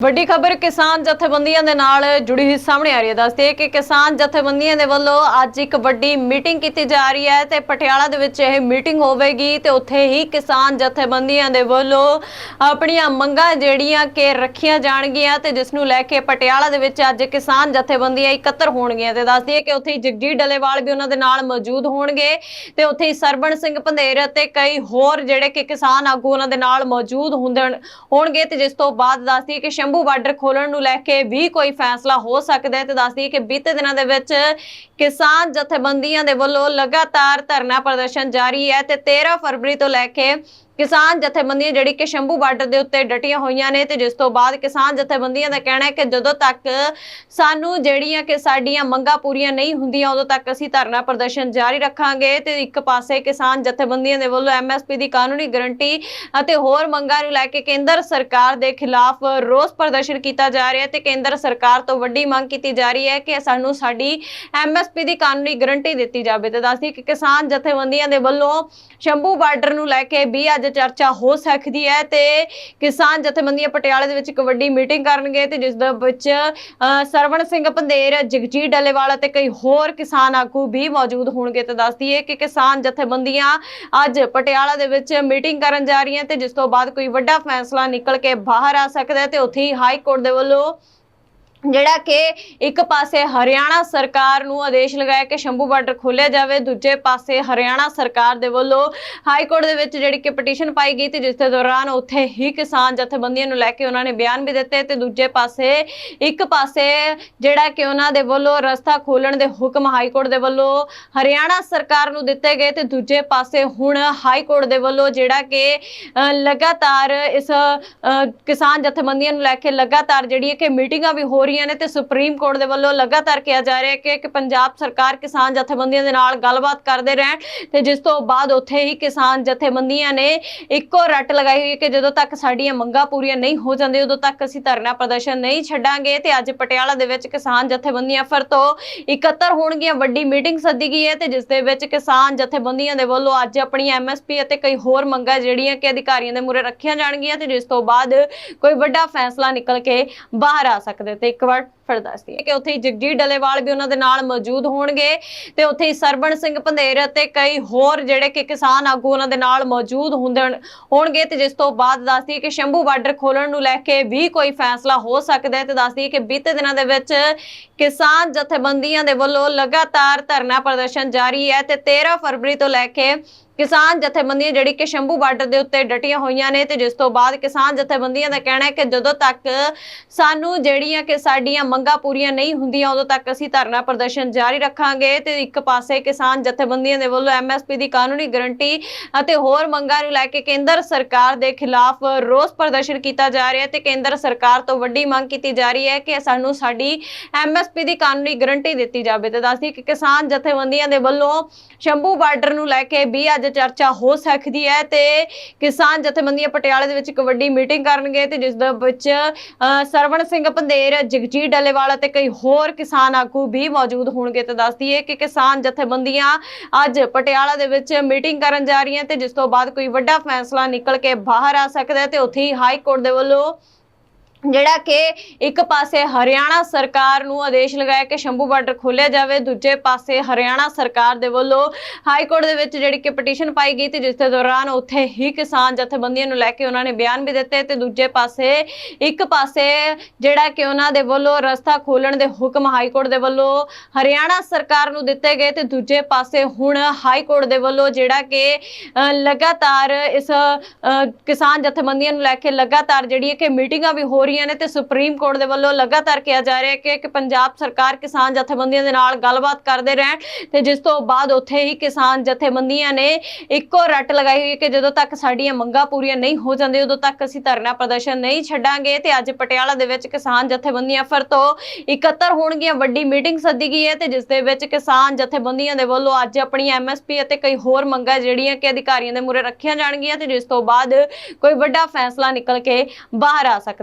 ਵੱਡੀ ਖਬਰ ਕਿਸਾਨ ਜਥੇਬੰਦੀਆਂ ਦੇ ਨਾਲ ਜੁੜੀ ਹੋਈ ਸਾਹਮਣੇ ਆ ਰਹੀ ਹੈ। ਦੱਸਦੇ ਕਿ ਕਿਸਾਨ ਜਥੇਬੰਦੀਆਂ ਦੇ ਵੱਲੋਂ ਅੱਜ ਇੱਕ ਵੱਡੀ ਮੀਟਿੰਗ ਕੀਤੀ ਜਾ ਰਹੀ ਹੈ ਤੇ ਪਟਿਆਲਾ ਦੇ ਵਿੱਚ ਇਹ ਮੀਟਿੰਗ ਹੋਵੇਗੀ ਤੇ ਉੱਥੇ ਹੀ ਕਿਸਾਨ ਜਥੇਬੰਦੀਆਂ ਦੇ ਵੱਲੋਂ ਆਪਣੀਆਂ ਮੰਗਾਂ ਜਿਹੜੀਆਂ ਕਿ ਰੱਖੀਆਂ ਜਾਣਗੀਆਂ ਤੇ ਜਿਸ ਨੂੰ ਲੈ ਕੇ ਪਟਿਆਲਾ ਦੇ ਵਿੱਚ ਅੱਜ ਕਿਸਾਨ ਜਥੇਬੰਦੀਆਂ ਇਕੱਤਰ ਹੋਣਗੀਆਂ ਤੇ ਦੱਸਦੀ ਹੈ ਕਿ ਉੱਥੇ ਹੀ ਜਗਜੀਤ ਡਲੇਵਾਲ ਵੀ ਉਹਨਾਂ ਦੇ ਨਾਲ ਮੌਜੂਦ ਹੋਣਗੇ ਤੇ ਉੱਥੇ ਹੀ ਸਰਬਣ ਸਿੰਘ ਪੰਧੇਰ ਅਤੇ ਕਈ ਹੋਰ ਜਿਹੜੇ ਕਿ ਕਿਸਾਨ ਆਗੂ ਉਹਨਾਂ ਦੇ ਨਾਲ ਮੌਜੂਦ ਹੁੰਦੇ ਹੋਣਗੇ ਤੇ ਜਿਸ ਤੋਂ ਬਾਅਦ ਦੱਸਦੀ ਹੈ ਕਿ ਸ਼ੰਭੂ ਬਾਰਡਰ ਖੋਲਣ ਨੂੰ ਲੈ ਕੇ ਵੀ ਕੋਈ ਫੈਸਲਾ ਹੋ ਸਕਦਾ ਹੈ ਤੇ ਦੱਸਦੀ ਹੈ ਕਿ ਬੀਤੇ ਦਿਨਾਂ ਦੇ ਵਿੱਚ ਕਿਸਾਨ ਜਥੇਬੰਦੀਆਂ ਦੇ ਵੱਲੋਂ ਲਗਾਤਾਰ ਧਰਨਾ ਪ੍ਰਦਰਸ਼ਨ ਜਾਰੀ ਹੈ ਤੇ 13 ਫਰਵਰੀ ਤੋਂ ਲੈ ਕੇ ਕਿਸਾਨ ਜਥੇਬੰਦੀਆਂ ਜਿਹੜੀ ਕਿ ਸ਼ੰਭੂ ਬਾਰਡਰ ਦੇ ਉੱਤੇ ਡਟੀਆਂ ਹੋਈਆਂ ਨੇ ਤੇ ਜਿਸ ਤੋਂ ਬਾਅਦ ਕਿਸਾਨ ਜਥੇਬੰਦੀਆਂ ਦਾ ਕਹਿਣਾ ਹੈ ਕਿ ਜਦੋਂ ਤੱਕ ਸਾਨੂੰ ਜਿਹੜੀਆਂ ਕਿ ਸਾਡੀਆਂ ਮੰਗਾਂ ਪੂਰੀਆਂ ਨਹੀਂ ਹੁੰਦੀਆਂ, ਉਦੋਂ ਤੱਕ ਅਸੀਂ ਧਰਨਾ ਪ੍ਰਦਰਸ਼ਨ ਜਾਰੀ ਰੱਖਾਂਗੇ। ਤੇ ਇੱਕ ਪਾਸੇ ਕਿਸਾਨ ਜਥੇਬੰਦੀਆਂ ਦੇ ਵੱਲੋਂ ਐਮਐਸਪੀ ਦੀ ਕਾਨੂੰਨੀ ਗਾਰੰਟੀ ਅਤੇ ਹੋਰ ਮੰਗਾਂ ਨੂੰ ਲੈ ਕੇ ਕੇਂਦਰ ਸਰਕਾਰ ਦੇ ਖਿਲਾਫ ਰੋਸ ਪ੍ਰਦਰਸ਼ਨ ਕੀਤਾ ਜਾ ਰਿਹਾ ਤੇ ਕੇਂਦਰ ਸਰਕਾਰ ਤੋਂ ਵੱਡੀ ਮੰਗ ਕੀਤੀ ਜਾ ਰਹੀ ਹੈ ਕਿ ਸਾਨੂੰ ਸਾਡੀ ਐਮਐਸਪੀ ਦੀ ਕਾਨੂੰਨੀ ਗਾਰੰਟੀ ਦਿੱਤੀ ਜਾਵੇ। ਤੇ ਦੱਸਦੀ ਕਿ ਕਿਸਾਨ ਜਥੇਬੰਦੀਆਂ ਦੇ ਵੱਲੋਂ ਸ਼ੰਭੂ ਬਾਰਡਰ ਨੂੰ ਲੈ ਕੇ ਵੀ ਅੱਜ ਚਰਚਾ ਹੋ ਸਕਦੀ ਹੈ ਤੇ ਕਿਸਾਨ ਜਥੇਬੰਦੀਆਂ ਪਟਿਆਲੇ ਦੇ ਵਿੱਚ ਇੱਕ ਵੱਡੀ ਮੀਟਿੰਗ ਕਰਨਗੇ ਤੇ ਜਿਸ ਦੇ ਵਿੱਚ ਸਰਵਣ ਸਿੰਘ ਪੰਧੇਰ, ਜਗਜੀਤ ਡੱਲੇਵਾਲ ਅਤੇ ਕਈ ਹੋਰ ਕਿਸਾਨ ਆਗੂ ਵੀ ਮੌਜੂਦ ਹੋਣਗੇ ਤੇ ਦੱਸਦੀ ਹੈ ਕਿ ਕਿਸਾਨ ਜਥੇਬੰਦੀਆਂ ਅੱਜ ਪਟਿਆਲਾ ਦੇ ਵਿੱਚ ਮੀਟਿੰਗ ਕਰਨ ਜਾ ਰਹੀਆਂ ਤੇ ਜਿਸ ਤੋਂ ਬਾਅਦ ਕੋਈ ਵੱਡਾ ਫੈਸਲਾ ਨਿਕਲ ਕੇ ਬਾਹਰ ਆ ਸਕਦਾ ਹੈ ਤੇ ਉੱਥੇ ਹੀ ਹਾਈ ਕੋਰਟ ਦੇ ਵੱਲੋਂ ਜਿਹੜਾ ਕਿ ਇੱਕ ਪਾਸੇ ਹਰਿਆਣਾ ਸਰਕਾਰ ਨੂੰ ਆਦੇਸ਼ ਲਗਾਇਆ ਕਿ ਸ਼ੰਭੂ ਬਾਰਡਰ ਖੋਲ੍ਹਿਆ ਜਾਵੇ, ਦੂਜੇ ਪਾਸੇ ਹਰਿਆਣਾ ਸਰਕਾਰ ਦੇ ਵੱਲੋਂ ਹਾਈ ਕੋਰਟ ਦੇ ਵਿੱਚ ਜਿਹੜੀ ਕਿ ਪਟੀਸ਼ਨ ਪਾਈ ਗਈ ਤੇ ਜਿਸ ਦੇ ਦੌਰਾਨ ਉੱਥੇ ਹੀ ਕਿਸਾਨ ਜਥੇਬੰਦੀਆਂ ਨੂੰ ਲੈ ਕੇ ਉਹਨਾਂ ਨੇ ਬਿਆਨ ਵੀ ਦਿੱਤੇ ਤੇ ਦੂਜੇ ਪਾਸੇ ਇੱਕ ਪਾਸੇ ਜਿਹੜਾ ਕਿ ਉਹਨਾਂ ਦੇ ਵੱਲੋਂ ਰਸਤਾ ਖੋਲਣ ਦੇ ਹੁਕਮ ਹਾਈ ਕੋਰਟ ਦੇ ਵੱਲੋਂ ਹਰਿਆਣਾ ਸਰਕਾਰ ਨੂੰ ਦਿੱਤੇ ਗਏ ਤੇ ਦੂਜੇ ਪਾਸੇ ਹੁਣ ਹਾਈ ਕੋਰਟ ਦੇ ਵੱਲੋਂ ਜਿਹੜਾ ਕਿ ਲਗਾਤਾਰ ਇਸ ਕਿਸਾਨ ਜਥੇਬੰਦੀਆਂ ਨੂੰ ਲੈ ਕੇ ਲਗਾਤਾਰ ਜਿਹੜੀ ਹੈ ਕਿ ਮੀਟਿੰਗਾਂ ਵੀ ਹੋ ਰਹੀਆਂ ਨੇ ਤੇ ਸੁਪਰੀਮ ਕੋਰਟ ਦੇ ਵੱਲੋਂ ਲਗਾਤਾਰ ਕਿਹਾ ਜਾ ਰਿਹਾ ਹੈ ਕਿ ਪੰਜਾਬ ਸਰਕਾਰ ਕਿਸਾਨ ਜਥੇਬੰਦੀਆਂ ਦੇ ਨਾਲ ਗੱਲਬਾਤ ਕਰਦੇ ਰਹਿਣ ਤੇ ਜਿਸ ਤੋਂ ਬਾਅਦ ਉੱਥੇ ਹੀ ਕਿਸਾਨ ਜਥੇਬੰਦੀਆਂ ਨੇ ਇੱਕੋ ਰੱਟ ਲਗਾਈ ਹੋਈ ਹੈ ਕਿ ਜਦੋਂ ਤੱਕ ਸਾਡੀਆਂ ਮੰਗਾਂ ਪੂਰੀਆਂ ਨਹੀਂ ਹੋ ਜਾਂਦੀਆਂ, ਉਦੋਂ ਤੱਕ ਅਸੀਂ ਧਰਨਾ ਪ੍ਰਦਰਸ਼ਨ ਨਹੀਂ ਛੱਡਾਂਗੇ ਤੇ ਅੱਜ ਪਟਿਆਲਾ ਦੇ ਵਿੱਚ ਕਿਸਾਨ ਜਥੇਬੰਦੀਆਂ ਫਿਰ ਤੋਂ ਇਕੱਤਰ ਹੋਣਗੀਆਂ, ਵੱਡੀ ਮੀਟਿੰਗ ਸੱਦੀ ਗਈ ਹੈ ਤੇ ਜਿਸ ਦੇ ਵਿੱਚ ਕਿਸਾਨ ਜਥੇਬੰਦੀਆਂ ਦੇ ਵੱਲੋਂ ਅੱਜ ਆਪਣੀ ਐਮਐਸਪੀ ਅਤੇ ਕਈ ਹੋਰ ਮੰਗਾਂ ਜਿਹੜੀਆਂ ਕਿ ਅਧਿਕਾਰੀਆਂ ਦੇ ਮੂਹਰੇ ਰੱਖੀਆਂ ਜਾਣਗੀਆਂ ਤੇ ਜਿਸ ਤੋਂ ਬਾਅਦ ਕੋਈ ਵੱਡਾ ਫੈਸਲਾ ਨਿਕਲ ਕੇ ਬਾਹਰ ਆ ਸਕਦੇ ਤੇ ਇੱਕ ਵਾਰ ਫਿਰ ਦੱਸਦੀ ਹੈ ਕਿ ਉੱਥੇ ਜਗਜੀਤ ਡਲੇਵਾਲ ਵੀ ਉਹਨਾਂ ਦੇ ਨਾਲ ਮੌਜੂਦ ਹੋਣਗੇ ਤੇ ਉੱਥੇ ਸਰਬਣ ਸਿੰਘ ਪੰਧੇਰ ਅਤੇ ਕਈ ਹੋਰ ਜਿਹੜੇ ਕਿ ਕਿਸਾਨ ਆਗੂ ਉਹਨਾਂ ਦੇ ਨਾਲ ਮੌਜੂਦ ਹੋਣਗੇ ਤੇ ਜਿਸ ਤੋਂ ਬਾਅਦ ਦੱਸਦੀ ਹੈ ਕਿ ਸ਼ੰਭੂ ਬਾਰਡਰ ਖੋਲਣ ਨੂੰ ਲੈ ਕੇ ਵੀ ਕੋਈ ਫੈਸਲਾ ਹੋ ਸਕਦਾ ਹੈ ਤੇ ਦੱਸਦੀ ਹੈ ਕਿ ਬੀਤੇ ਦਿਨਾਂ ਦੇ ਵਿੱਚ ਕਿਸਾਨ ਜਥੇਬੰਦੀਆਂ ਦੇ ਵੱਲੋਂ ਲਗਾਤਾਰ ਧਰਨਾ ਪ੍ਰਦਰਸ਼ਨ ਜਾਰੀ ਹੈ ਤੇ 13 ਫਰਵਰੀ ਤੋਂ ਲੈ ਕੇ ਕਿਸਾਨ ਜਥੇਬੰਦੀਆਂ ਜਿਹੜੀ ਕਿ ਸ਼ੰਭੂ ਬਾਰਡਰ ਦੇ ਉੱਤੇ ਡਟੀਆਂ ਹੋਈਆਂ ਨੇ ਤੇ ਜਿਸ ਤੋਂ ਬਾਅਦ ਕਿਸਾਨ ਜਥੇਬੰਦੀਆਂ ਦਾ ਕਹਿਣਾ ਹੈ ਕਿ ਜਦੋਂ ਤੱਕ ਸਾਨੂੰ ਜਿਹੜੀਆਂ ਕਿ ਸਾਡੀਆਂ ਮੰਗਾਂ ਪੂਰੀਆਂ ਨਹੀਂ ਹੁੰਦੀਆਂ, ਉਦੋਂ ਤੱਕ ਅਸੀਂ ਧਰਨਾ ਪ੍ਰਦਰਸ਼ਨ ਜਾਰੀ ਰੱਖਾਂਗੇ ਤੇ ਇੱਕ ਪਾਸੇ ਕਿਸਾਨ ਜਥੇਬੰਦੀਆਂ ਦੇ ਵੱਲੋਂ ਐਮਐਸਪੀ ਦੀ ਕਾਨੂੰਨੀ ਗਾਰੰਟੀ ਅਤੇ ਹੋਰ ਮੰਗਾਂ ਨੂੰ ਲੈ ਕੇ ਕੇਂਦਰ ਸਰਕਾਰ ਦੇ ਖਿਲਾਫ ਰੋਸ ਪ੍ਰਦਰਸ਼ਨ ਕੀਤਾ ਜਾ ਰਿਹਾ ਤੇ ਕੇਂਦਰ ਸਰਕਾਰ ਤੋਂ ਵੱਡੀ ਮੰਗ ਕੀਤੀ ਜਾ ਰਹੀ ਹੈ ਕਿ ਸਾਨੂੰ ਸਾਡੀ ਐਮਐਸਪੀ ਦੀ ਕਾਨੂੰਨੀ ਗਾਰੰਟੀ ਦਿੱਤੀ ਜਾਵੇ। ਤੇ ਦੱਸਦੀ ਕਿ ਕਿਸਾਨ ਜਥੇਬੰਦੀਆਂ ਦੇ ਵੱਲੋਂ ਸ਼ੰਭੂ ਬਾਰਡਰ ਨੂੰ ਲੈ ਕੇ ਵੀ ਅੱਜ ਚਰਚਾ ਹੋ ਸਕਦੀ ਹੈ ਤੇ ਕਿਸਾਨ ਜਥੇਬੰਦੀਆਂ ਪਟਿਆਲੇ ਦੇ ਵਿੱਚ ਇੱਕ ਵੱਡੀ ਮੀਟਿੰਗ ਕਰਨਗੇ ਤੇ ਜਿਸ ਦੇ ਵਿੱਚ ਸਰਵਣ ਸਿੰਘ ਪੰਧੇਰ, ਜਗਜੀਤ ਡੱਲੇਵਾਲ ਅਤੇ ਕਈ ਹੋਰ ਕਿਸਾਨ ਆਗੂ ਵੀ ਮੌਜੂਦ ਹੋਣਗੇ ਤੇ ਦੱਸਦੀ ਹੈ ਕਿ ਕਿਸਾਨ ਜਥੇਬੰਦੀਆਂ ਅੱਜ ਪਟਿਆਲਾ ਦੇ ਵਿੱਚ ਮੀਟਿੰਗ ਕਰਨ ਜਾ ਰਹੀਆਂ ਤੇ ਜਿਸ ਤੋਂ ਬਾਅਦ ਕੋਈ ਵੱਡਾ ਫੈਸਲਾ ਨਿਕਲ ਕੇ ਬਾਹਰ ਆ ਸਕਦਾ ਹੈ ਤੇ ਉੱਥੇ ਹੀ ਹਾਈ ਕੋਰਟ ਦੇ ਵੱਲੋਂ ਜਿਹੜਾ ਕਿ ਇੱਕ ਪਾਸੇ ਹਰਿਆਣਾ ਸਰਕਾਰ ਨੂੰ ਆਦੇਸ਼ ਲਗਾਇਆ ਕਿ ਸ਼ੰਭੂ ਬਾਰਡਰ ਖੋਲ੍ਹਿਆ ਜਾਵੇ, ਦੂਜੇ ਪਾਸੇ ਹਰਿਆਣਾ ਸਰਕਾਰ ਦੇ ਵੱਲੋਂ ਹਾਈ ਕੋਰਟ ਦੇ ਵਿੱਚ ਜਿਹੜੀ ਕਿ ਪਟੀਸ਼ਨ ਪਾਈ ਗਈ ਤੇ ਜਿਸ ਦੇ ਦੌਰਾਨ ਉੱਥੇ ਹੀ ਕਿਸਾਨ ਜਥੇਬੰਦੀਆਂ ਨੂੰ ਲੈ ਕੇ ਉਹਨਾਂ ਨੇ ਬਿਆਨ ਵੀ ਦਿੱਤੇ ਤੇ ਦੂਜੇ ਪਾਸੇ ਇੱਕ ਪਾਸੇ ਜਿਹੜਾ ਕਿ ਉਹਨਾਂ ਦੇ ਵੱਲੋਂ ਰਸਤਾ ਖੋਲਣ ਦੇ ਹੁਕਮ ਹਾਈ ਕੋਰਟ ਦੇ ਵੱਲੋਂ ਹਰਿਆਣਾ ਸਰਕਾਰ ਨੂੰ ਦਿੱਤੇ ਗਏ ਤੇ ਦੂਜੇ ਪਾਸੇ ਹੁਣ ਹਾਈ ਕੋਰਟ ਦੇ ਵੱਲੋਂ ਜਿਹੜਾ ਕਿ ਲਗਾਤਾਰ ਇਸ ਕਿਸਾਨ ਜਥੇਬੰਦੀਆਂ ਨੂੰ ਲੈ ਕੇ ਲਗਾਤਾਰ ਜਿਹੜੀ ਹੈ ਕਿ ਮੀਟਿੰਗਾਂ ਵੀ ਹੋ ਰਹੀਆਂ ਨੇ ਤੇ ਸੁਪਰੀਮ ਕੋਰਟ ਦੇ ਵੱਲੋਂ ਲਗਾਤਾਰ ਕਿਹਾ ਜਾ ਰਿਹਾ ਹੈ ਕਿ ਪੰਜਾਬ ਸਰਕਾਰ ਕਿਸਾਨ ਜਥੇਬੰਦੀਆਂ ਦੇ ਨਾਲ ਗੱਲਬਾਤ ਕਰਦੇ ਰਹਿਣ ਤੇ ਜਿਸ ਤੋਂ ਬਾਅਦ ਉੱਥੇ ਹੀ ਕਿਸਾਨ ਜਥੇਬੰਦੀਆਂ ਨੇ ਇੱਕੋ ਰੱਟ ਲਗਾਈ ਹੋਈ ਹੈ ਕਿ ਜਦੋਂ ਤੱਕ ਸਾਡੀਆਂ ਮੰਗਾਂ ਪੂਰੀਆਂ ਨਹੀਂ ਹੋ ਜਾਂਦੀਆਂ, ਉਦੋਂ ਤੱਕ ਅਸੀਂ ਧਰਨਾ ਪ੍ਰਦਰਸ਼ਨ ਨਹੀਂ ਛੱਡਾਂਗੇ ਤੇ ਅੱਜ ਪਟਿਆਲਾ ਦੇ ਵਿੱਚ ਕਿਸਾਨ ਜਥੇਬੰਦੀਆਂ ਫਿਰ ਤੋਂ ਇਕੱਤਰ ਹੋਣਗੀਆਂ, ਵੱਡੀ ਮੀਟਿੰਗ ਸੱਦੀ ਗਈ ਹੈ ਤੇ ਜਿਸ ਦੇ ਵਿੱਚ ਕਿਸਾਨ ਜਥੇਬੰਦੀਆਂ ਦੇ ਵੱਲੋਂ ਅੱਜ ਆਪਣੀ ਐਮਐਸਪੀ ਅਤੇ ਕਈ ਹੋਰ ਮੰਗਾਂ ਜਿਹੜੀਆਂ ਕਿ ਅਧਿਕਾਰੀਆਂ ਦੇ ਮੂਹਰੇ ਰੱਖੀਆਂ ਜਾਣਗੀਆਂ ਤੇ ਜਿਸ ਤੋਂ ਬਾਅਦ ਕੋਈ ਵੱਡਾ ਫੈਸਲਾ ਨਿਕਲ ਕੇ ਬਾਹਰ ਆ ਸਕਦਾ